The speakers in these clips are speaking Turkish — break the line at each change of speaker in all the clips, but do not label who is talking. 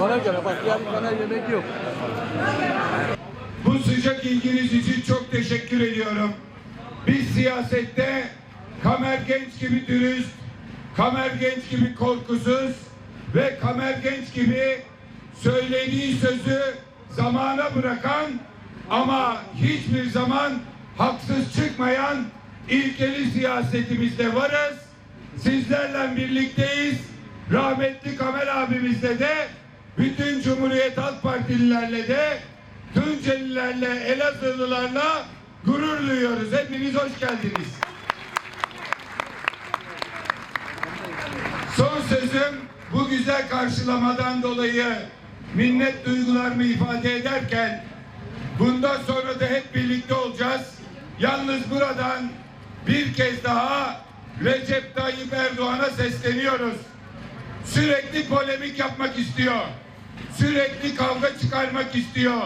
Bana göre bak yarın bana yemek yok.
Bu sıcak ilginiz için çok teşekkür ediyorum. Biz siyasette Kamer Genç gibi dürüst, Kamer Genç gibi korkusuz ve Kamer Genç gibi söylediği sözü zamana bırakan ama hiçbir zaman haksız çıkmayan ilkeli siyasetimizde varız. Sizlerle birlikteyiz. Rahmetli Kamer abimizle de bütün Cumhuriyet Halk Partililerle de Tuncelilerle, Elazığlılarla gurur duyuyoruz. Hepiniz hoş geldiniz. Son sözüm bu güzel karşılamadan dolayı minnet duygularımı ifade ederken bundan sonra da hep birlikte olacağız. Yalnız buradan bir kez daha Recep Tayyip Erdoğan'a sesleniyoruz. Sürekli polemik yapmak istiyor. Sürekli kavga çıkarmak istiyor.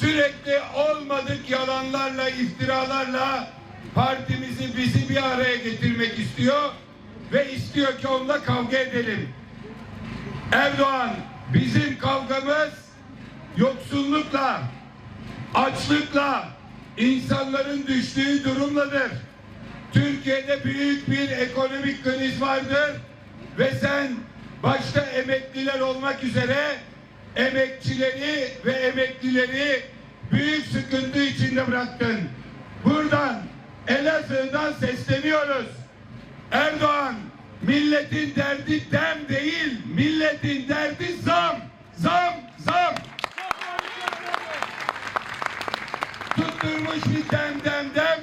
Sürekli olmadık yalanlarla, iftiralarla partimizi bizi bir araya getirmek istiyor ve istiyor ki onunla kavga edelim. Erdoğan bizim kavgamız yoksullukla, açlıkla, insanların düştüğü durumladır. Türkiye'de büyük bir ekonomik kriz vardır ve sen başta emekliler olmak üzere emekçileri ve emeklileri büyük sıkıntı içinde bıraktın. Buradan Elazığ'dan sesleniyoruz. Erdoğan milletin derdi dem değil, milletin derdi zam, zam, zam. Tutturmuş bir dem dem dem.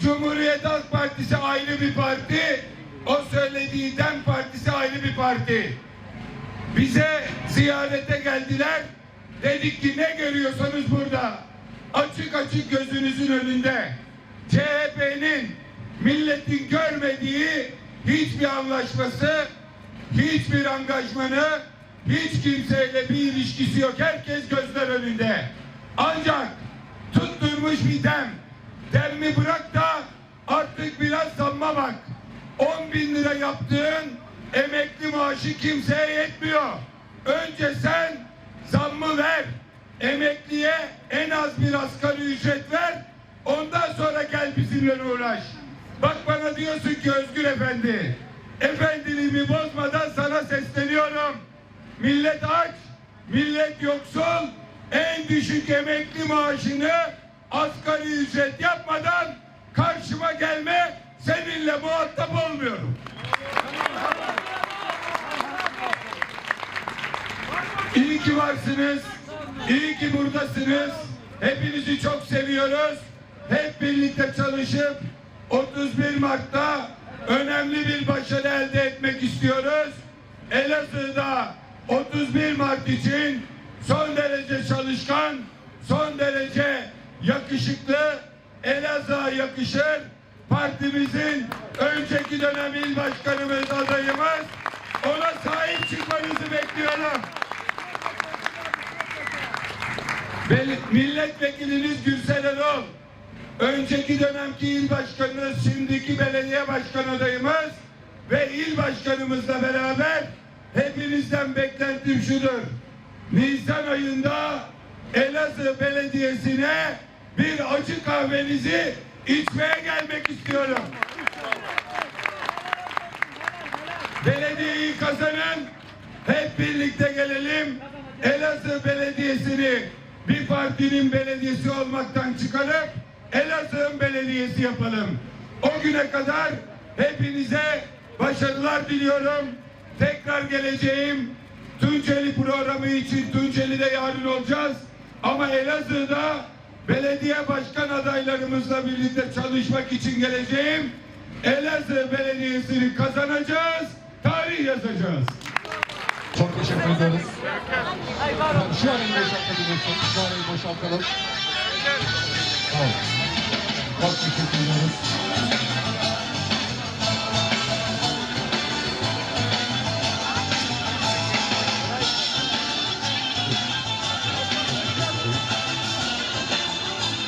Cumhuriyet Halk Partisi ayrı bir parti. O söylediği dem partisi ayrı bir parti. Bize ziyarete geldiler. Dedik ki ne görüyorsanız burada. Açık açık gözünüzün önünde. CHP'nin milletin görmediği hiçbir anlaşması, hiçbir angajmanı, hiç kimseyle bir ilişkisi yok. Herkes gözler önünde. Ancak tutturmuş bir dem. Demmi bırak da artık biraz zamma bak. 10 bin lira yaptığın emekli maaşı kimseye yetmiyor. Önce sen zammı ver. Emekliye en az bir asgari ücret ver. Ondan sonra gel bizimle uğraş. Bak bana diyorsun ki Özgür Efendi. Efendiliğimi bozmadan sana sesleniyorum. Millet aç, millet yoksul. En düşük emekli maaşını asgari ücret yapmadan karşıma gelme. Seninle muhatap olmuyorum. İyi ki varsınız. İyi ki buradasınız. Hepinizi çok seviyoruz. Hep birlikte çalışıp 31 Mart'ta önemli bir başarı elde etmek istiyoruz. Elazığ'da 31 Mart için son derece çalışkan, son derece yakışıklı, Elazığ'a yakışır. Partimizin önceki dönem il başkanımız adayımız ona sahip çıkmanızı bekliyorum. Milletvekiliniz Gürsel Erol, önceki dönemki il başkanınız, şimdiki belediye başkan adayımız ve il başkanımızla beraber hepinizden beklentim şudur. Nisan ayında Elazığ Belediyesi'ne bir acı kahvenizi içmeye gelmek istiyorum. Belediyeyi kazanın, hep birlikte gelelim. Elazığ Belediyesi'ni bir partinin belediyesi olmaktan çıkarıp Elazığ'ın belediyesi yapalım. O güne kadar hepinize başarılar diliyorum. Tekrar geleceğim. Tunceli programı için Tunceli'de yarın olacağız. Ama Elazığ'da belediye başkan adaylarımızla birlikte çalışmak için geleceğim. Elazığ Belediyesi'ni kazanacağız, tarih yazacağız.
Çok teşekkür ederiz. Şu an boşaltabilirsiniz. Şu an boşaltalım. Evet. Çok teşekkür ederiz.